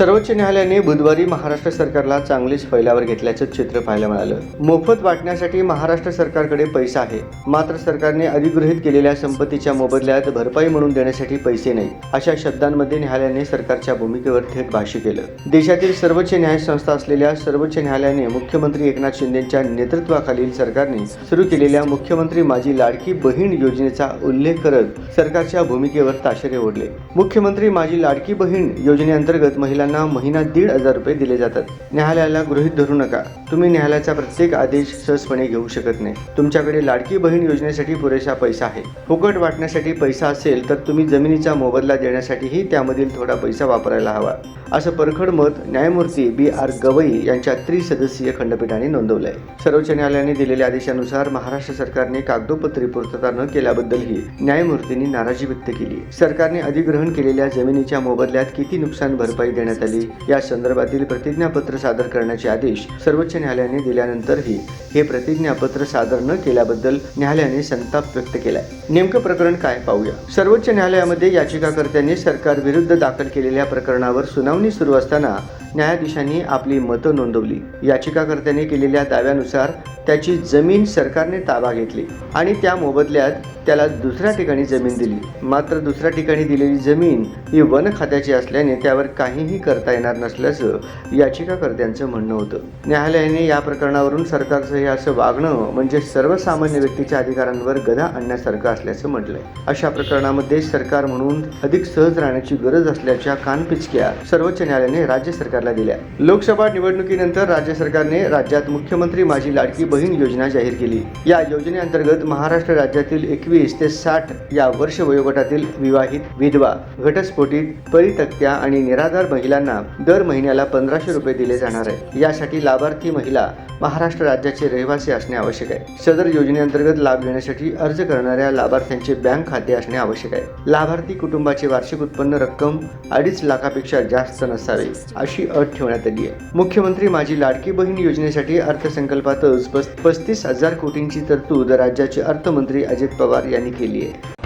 सर्वोच्च न्यायालयाने बुधवारी महाराष्ट्र सरकारला चांगलीच फैलावर घेतल्याचं चित्र पाहायला मिळालं. मोफत वाटण्यासाठी महाराष्ट्र सरकारकडे पैसा आहे. मात्र सरकारने अधिगृहित केलेल्या संपत्तीच्या मोबदल्यात भरपाई म्हणून देण्यासाठी पैसे नाही अशा शब्दांमध्ये न्यायालयाने सरकारच्या भूमिकेवर थेट भाष्य केलं. देशातील सर्वोच्च न्यायसंस्था असलेल्या सर्वोच्च न्यायालयाने मुख्यमंत्री एकनाथ शिंदेच्या नेतृत्वाखालील सरकारने सुरू केलेल्या मुख्यमंत्री माझी लाडकी बहीण योजनेचा उल्लेख करत सरकारच्या भूमिकेवर ताशेरे ओढले. मुख्यमंत्री माझी लाडकी बहीण योजनेअंतर्गत महिलांना महिना दीड हजार रुपये दिले जातात. न्यायालयाला गृहीत धरू नका. तुम्ही न्यायालयाचा प्रत्येक आदेश सहजपणे घेऊ शकत नाही. तुमच्याकडे लाडकी बहीण योजनेसाठी पुरेसा पैसा आहे. फुकट वाटण्यासाठी पैसा असेल तर तुम्ही जमिनीचा मोबदला देण्यासाठीही त्यामधील थोडा पैसा वापरायला हवा. असं परखड मत न्यायमूर्ती बी आर गवई यांच्या त्रिसदस्यीय खंडपीठाने नोंदवलंय. आहे सर्वोच्च न्यायालयाने दिलेल्या आदेशानुसार महाराष्ट्र सरकारने कागदोपत्री पूर्तता न केल्याबद्दलही न्यायमूर्तींनी नाराजी व्यक्त केली. सरकारने अधिग्रहण केलेल्या जमिनीच्या मोबदल्यात किती नुकसान भरपाई देण्यात आली. या संदर्भातील प्रतिज्ञापत्र सादर करण्याचे आदेश सर्वोच्च न्यायालयाने दिल्यानंतरही हे प्रतिज्ञापत्र सादर न केल्याबद्दल न्यायालयाने संताप व्यक्त केलाय. नेमकं प्रकरण काय पाहूया. सर्वोच्च न्यायालयामध्ये याचिकाकर्त्यांनी सरकार विरुद्ध दाखल केलेल्या प्रकरणावर सुनावणी सुरू असताना न्यायाधीशांनी आपली मतं नोंदवली. याचिकाकर्त्यांनी केलेल्या दाव्यानुसार त्याची जमीन सरकारने ताबा घेतली आणि त्या मोबदल्यात त्याला दुसऱ्या ठिकाणी जमीन दिली. मात्र दुसऱ्या ठिकाणी दिलेली जमीन ही वन खात्याची असल्याने त्यावर काहीही करता येणार नसल्याचं याचिकाकर्त्यांचं म्हणणं होतं. न्यायालयाने या प्रकरणावरून सरकारचं हे असं वागणं म्हणजे सर्वसामान्य व्यक्तीच्या अधिकारांवर गदा आणण्यासारखं असल्याचं म्हटलंय. अशा प्रकरणामध्ये सरकार म्हणून अधिक सहज राहण्याची गरज असल्याच्या कानपिचक्या सर्वोच्च न्यायालयाने राज्य सरकार सरकारला दिल्या. लोकसभा निवडणुकीनंतर राज्य सरकारने राज्यात मुख्यमंत्री माझी लाडकी बहीण योजना जाहीर केली. या योजनेअंतर्गत महाराष्ट्र राज्यातील एकवीस ते साठ या वर्ष वयोगटातील विवाहित विधवा घटस्फोटित परितक्त्या आणि निराधार महिलांना दर महिन्याला पंधराशे रुपये दिले जाणार आहे. यासाठी लाभार्थी महिला महाराष्ट्र राज्याचे रहिवासी असणे आवश्यक आहे. सदर योजनेअंतर्गत लाभ घेण्यासाठी अर्ज करणाऱ्या लाभार्थ्यांचे बँक खाते असणे आवश्यक आहे. लाभार्थी कुटुंबाचे वार्षिक उत्पन्न रक्कम अडीच लाखापेक्षा जास्त नसावे अशी अट ठेवण्यात आली आहे. मुख्यमंत्री माझी लाडकी बहीण योजनेसाठी अर्थसंकल्पातच पस- पस्तीस हजार कोटींची तरतूद राज्याचे अर्थमंत्री अजित पवार यांनी केली आहे.